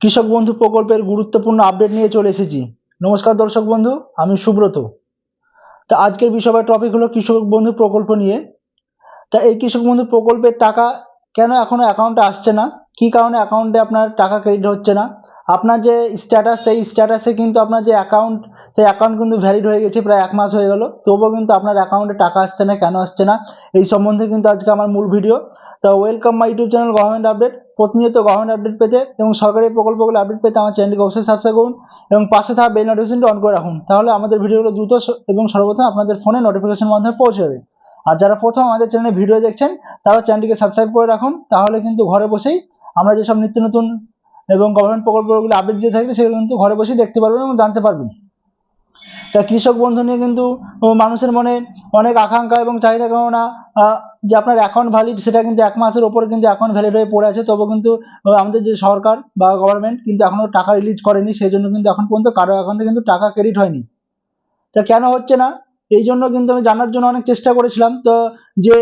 কৃষক বন্ধু প্রকল্পের গুরুত্বপূর্ণ আপডেট নিয়ে চলে এসেছি। নমস্কার দর্শক বন্ধু, আমি সুব্রত। তা আজকের বিষয় টপিক হলো কৃষক বন্ধু প্রকল্প নিয়ে। তা এই কৃষক বন্ধু প্রকল্পের টাকা কেন এখনও অ্যাকাউন্টে আসছে না? কী কারণে অ্যাকাউন্টে আপনার টাকা ক্রেডিট হচ্ছে না? আপনার যে স্ট্যাটাস সেই স্ট্যাটাসে কিন্তু আপনার যে অ্যাকাউন্ট সেই অ্যাকাউন্ট কিন্তু ভ্যালিড হয়ে গেছে, প্রায় এক মাস হয়ে গেল। তবুও কিন্তু আপনার অ্যাকাউন্টে টাকা আসছে না, কেন আসছে না? এই সম্বন্ধে কিন্তু আজকে আমার মূল ভিডিও তা welcome my YouTube channel government update প্রতিনিয়ত গভর্নমেন্ট আপডেট পেতে এবং সরকারি প্রকল্পগুলো আপডেট পেতে আমার চ্যানেলটিকে অবশ্যই সাবস্ক্রাইব করুন এবং পাশে থাকা বেল নোটিফিকেশনটি অন করে রাখুন। তাহলে আমাদের ভিডিওগুলো দ্রুত এবং সর্বপ্রথম আপনাদের ফোনে নোটিফিকেশন মাধ্যমে পৌঁছে যাবে। আর যারা প্রথম আমাদের চ্যানেলে ভিডিও দেখছেন, তারা চ্যানেলটিকে সাবস্ক্রাইব করে রাখুন। তাহলে কিন্তু ঘরে বসেই আমরা যেসব নিত্য নতুন এবং গভর্নমেন্ট প্রকল্পগুলো আপডেট দিয়ে থাকি, সেগুলো কিন্তু ঘরে বসেই দেখতে পারবেন এবং জানতে পারবেন। তা কৃষক বন্ধু নিয়ে কিন্তু মানুষের মনে অনেক আকাঙ্ক্ষা এবং চাহিদা কেননা যে আপনার অ্যাকাউন্ট ভ্যালিড সেটা কিন্তু এক মাসের ওপরে কিন্তু অ্যাকাউন্ট ভ্যালিড হয়ে পড়ে আছে। তবে কিন্তু আমাদের যে সরকার বা গভর্নমেন্ট কিন্তু এখনও টাকা রিলিজ করেনি, সেই জন্য কিন্তু এখন পর্যন্ত কারও অ্যাকাউন্টে কিন্তু টাকা ক্রেডিট হয়নি। তা কেন হচ্ছে না? এই জন্য কিন্তু আমি জানার জন্য অনেক চেষ্টা করেছিলাম। তো যে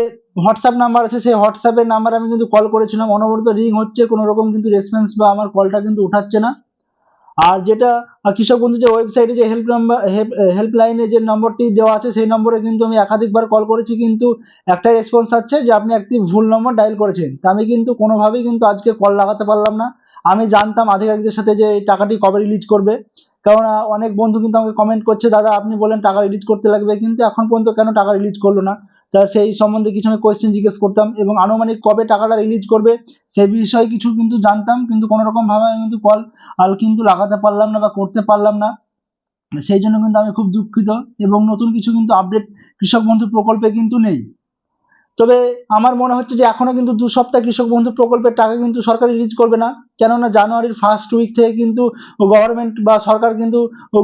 হোয়াটসঅ্যাপ নাম্বার আছে, সেই হোয়াটসঅ্যাপের নাম্বারে আমি কিন্তু কল করেছিলাম। অনবরত রিং হচ্ছে কোনো রকম কিন্তু রেসপন্স বা আমার কলটা কিন্তু উঠাচ্ছে না। আর যেটা কৃষক বন্ধু যে ওয়েবসাইটে যে হেল্প নাম্বার হেল্পলাইনে যে নম্বরটি দেওয়া আছে, সেই নম্বরে কিন্তু আমি একাধিকবার কল করেছি, কিন্তু একটাই রেসপন্স আছে যে আপনি একটি ভুল নম্বর ডায়াল করেছেন। তা আমি কিন্তু কোনোভাবেই কিন্তু আজকে কল লাগাতে পারলাম না। আমি জানতাম আধিকারিকদের সাথে যে এই টাকাটি কবে রিলিজ করবে। কারণ অনেক বন্ধু কিন্তু আমাকে কমেন্ট করছে, দাদা, আপনি বলেন টাকা রিলিজ করতে লাগবে, কিন্তু এখন পর্যন্ত কেন টাকা রিলিজ করল না? তা সেই সম্বন্ধে কিছু আমি কোয়েশ্চেন জিজ্ঞেস করতাম এবং আনুমানিক কবে টাকাটা রিলিজ করবে সে বিষয়ে কিছু কিন্তু জানতাম, কিন্তু কোনো রকম ভাবে আমি কিন্তু কল আল কিন্তু লাগাতে পারলাম না বা করতে পারলাম না। সেই জন্য কিন্তু আমি খুব দুঃখিত এবং নতুন কিছু কিন্তু আপডেট কৃষক বন্ধু প্রকল্পে কিন্তু নেই। তবে আমার মনে হচ্ছে যে এখনও কিন্তু দু সপ্তাহ কৃষক বন্ধু প্রকল্পের টাকা কিন্তু সরকার রিলিজ করবে না। কেননা জানুয়ারির ফার্স্ট উইক থেকে কিন্তু গভর্নমেন্ট বা সরকার কিন্তু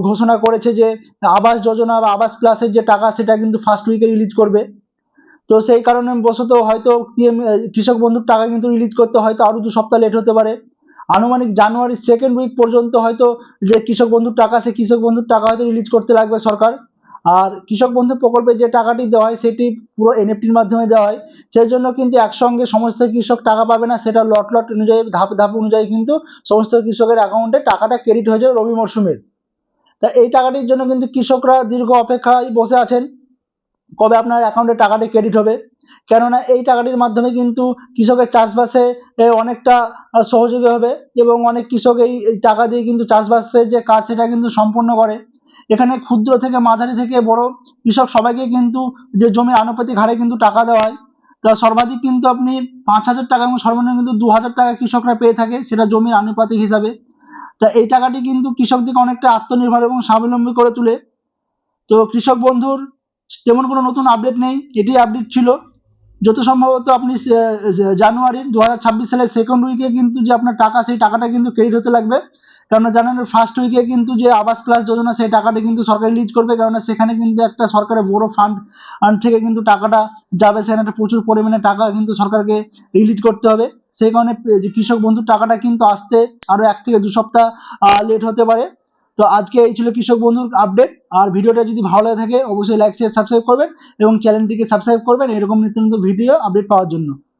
ঘোষণা করেছে যে আবাস যোজনা বা আবাস প্লাসের যে টাকা সেটা কিন্তু ফার্স্ট উইকে রিলিজ করবে। তো সেই কারণে বশত হয়তো PM, কৃষক বন্ধুর টাকা কিন্তু রিলিজ করতে হয়তো আরও দু সপ্তাহ লেট হতে পারে। আনুমানিক জানুয়ারির সেকেন্ড উইক পর্যন্ত হয়তো যে কৃষক বন্ধুর টাকা সে কৃষক বন্ধুর টাকা হয়তো রিলিজ করতে লাগবে সরকার। আর কৃষক বন্ধু প্রকল্পে যে টাকাটি দেওয়া হয়, সেটি পুরো এনএফটির মাধ্যমে দেওয়া হয়। সেই জন্য কিন্তু একসঙ্গে সমস্ত কৃষক টাকা পাবে না, সেটা লট লট অনুযায়ী, ধাপ ধাপ অনুযায়ী কিন্তু সমস্ত কৃষকের অ্যাকাউন্টে টাকাটা ক্রেডিট হয়ে যাবে রবি মরশুমের। তা এই টাকাটির জন্য কিন্তু কৃষকরা দীর্ঘ অপেক্ষায় বসে আছেন, কবে আপনার অ্যাকাউন্টে টাকাটি ক্রেডিট হবে। কেননা এই টাকাটির মাধ্যমে কিন্তু কৃষকের চাষবাসে অনেকটা সহযোগী হবে এবং অনেক কৃষক এই টাকা দিয়ে কিন্তু চাষবাসের যে কাজ, সেটা কিন্তু সম্পন্ন করে। এখানে ক্ষুদ্র থেকে মাঝারি থেকে বড় কৃষক সবাইকে কিন্তু যে জমি আনুপাতিক হারে কিন্তু টাকা দেওয়া হয়। তা সর্বাধিক কিন্তু আপনি পাঁচ হাজার টাকা এবং সর্বনিম্ন কিন্তু দু হাজার টাকা কৃষকরা পেয়ে থাকে সেটা জমির আনুপাতিক হিসাবে। তা এই টাকাটি কিন্তু কৃষকদেরকে অনেকটা আত্মনির্ভর এবং স্বাবলম্বী করে তোলে। তো কৃষক বন্ধুর তেমন কোনো নতুন আপডেট নেই এটি আপডেট ছিল। যত সম্ভবত আপনি জানুয়ারির দু হাজার ছাব্বিশ সালের সেকেন্ড উইকে কিন্তু যে আপনার টাকা, সেই টাকাটা কিন্তু ক্রেডিট হতে লাগবে। কেননা জানেন ফার্স্ট উইকে কিন্তু যে আবাস প্লাস যোজনা, সেই টাকাটা কিন্তু সরকার রিলিজ করবে। কেননা সেখানে কিন্তু একটা সরকারের বড় ফান্ড থেকে কিন্তু টাকাটা যাবে। সেখানে একটা প্রচুর পরিমাণে টাকা কিন্তু সরকারকে রিলিজ করতে হবে। সেই কারণে যে কৃষক বন্ধুর টাকাটা কিন্তু আসতে আরও এক থেকে দু সপ্তাহ লেট হতে পারে। তো আজকে এই ছিল কৃষক বন্ধুর আপডেট আর ভিডিওটা যদি ভালো লাগে থাকে, অবশ্যই লাইক শেয়ার সাবস্ক্রাইব করবেন এবং চ্যানেলটিকে সাবস্ক্রাইব করবেন। এরকম নিত্য নতুন ভিডিও আপডেট পাওয়ার জন্য।